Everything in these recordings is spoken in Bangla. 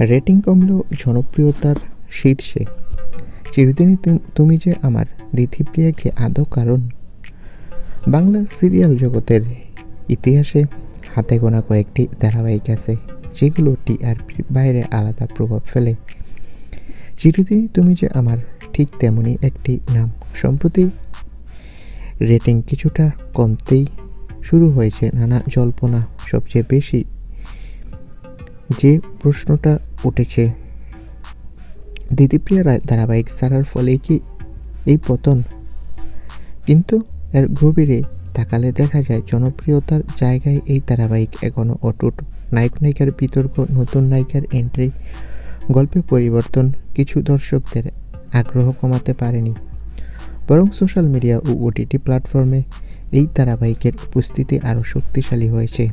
রেটিং কমলেও জনপ্রিয়তার শীর্ষে। চিরদিনই তুম- যে আমার কি আদৌ কারণ? বাংলা সিরিয়াল জগতের ইতিহাসে হাতে গোনা কয়েকটি ধারাবাহিক আছে, যেগুলো টিআরপির বাইরে আলাদা প্রভাব ফেলে। চিরদিনই তুমি যে আমার ঠিক তেমনই একটি নাম। সম্প্রতি রেটিং কিছুটা কমতেই শুরু হয়েছে নানা জল্পনা। সবচেয়ে বেশি যে প্রশ্নটা উঠেছে দিদিপ্রিয়া রায় ধারাবাহিক ছাড়ার ফলে কি এই পতন? কিন্তু এর গভীরে তাকালে দেখা যায় জনপ্রিয়তার জায়গায় এই ধারাবাহিক এখনও অটুট। নায়ক নায়িকার বিতর্ক, নতুন নায়িকার এন্ট্রি গল্পে পরিবর্তন, কিছু দর্শকদের আগ্রহ কমাতে পারেনি। বরং সোশ্যাল মিডিয়া ও ওটিটি প্ল্যাটফর্মে এই ধারাবাহিকের উপস্থিতি আরও শক্তিশালী হয়েছে।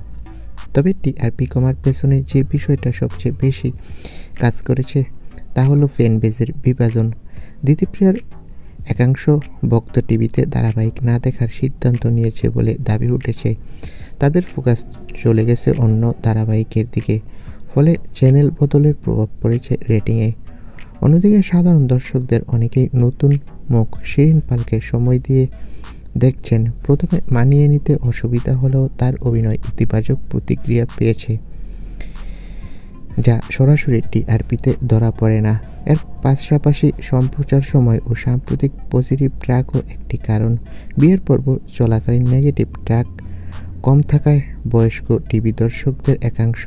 তবে টিআরপি কমার পেছনে যে বিষয়টা সবচেয়ে বেশি কাজ করেছে, তা হলো ফ্যান বেজের বিভাজন। দিতিপ্রিয়ার একাংশ ভক্ত টিভিতে ধারাবাহিক না দেখার সিদ্ধান্ত নিয়েছে বলে দাবি উঠেছে। তাদের ফোকাস চলে গেছে অন্য ধারাবাহিকের দিকে, ফলে চ্যানেল বদলের প্রভাব পড়েছে রেটিংয়ে। অন্যদিকে সাধারণ দর্শকদের অনেকেই নতুন মুখ শিরিন পালকে সময় দিয়ে দেখছেন, প্রথমে মানিয়ে নিতে অসুবিধা হলেও তার অভিনয় ইতিবাচক প্রতিক্রিয়া পেয়েছে, যা সরাসরি টিআরপিতে ধরা পড়ে না। এর পাশাপাশি সম্প্রচার সময় ও সাম্প্রতিক পজিটিভ ট্র্যাকও একটি কারণ। বিয়ের পর্ব চলাকালীন নেগেটিভ ট্র্যাক, কম থাকায় বয়স্ক টিভি দর্শকদের একাংশ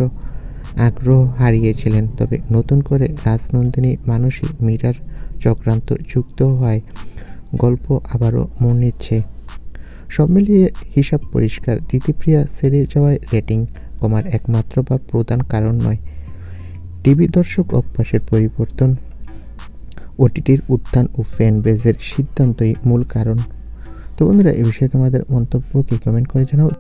আগ্রহ হারিয়েছিলেন। তবে নতুন করে রাজনন্দিনী মানসী মীরার চক্রান্ত যুক্ত হয় গল্প আবারও মন নিচ্ছে। সব মিলিয়ে হিসাব পরিষ্কার। দিতিপ্রিয়া সেরে যাওয়ায় রেটিং কমার একমাত্র বা প্রধান কারণ নয়। টিভি দর্শক অভ্যাসের পরিবর্তন। ওটিটির উত্থান ও ফ্যান বেজের সিদ্ধান্তই মূল কারণ। তো বন্ধুরা এই বিষয়ে তোমাদের মন্তব্য কি? কমেন্ট করে জানাও।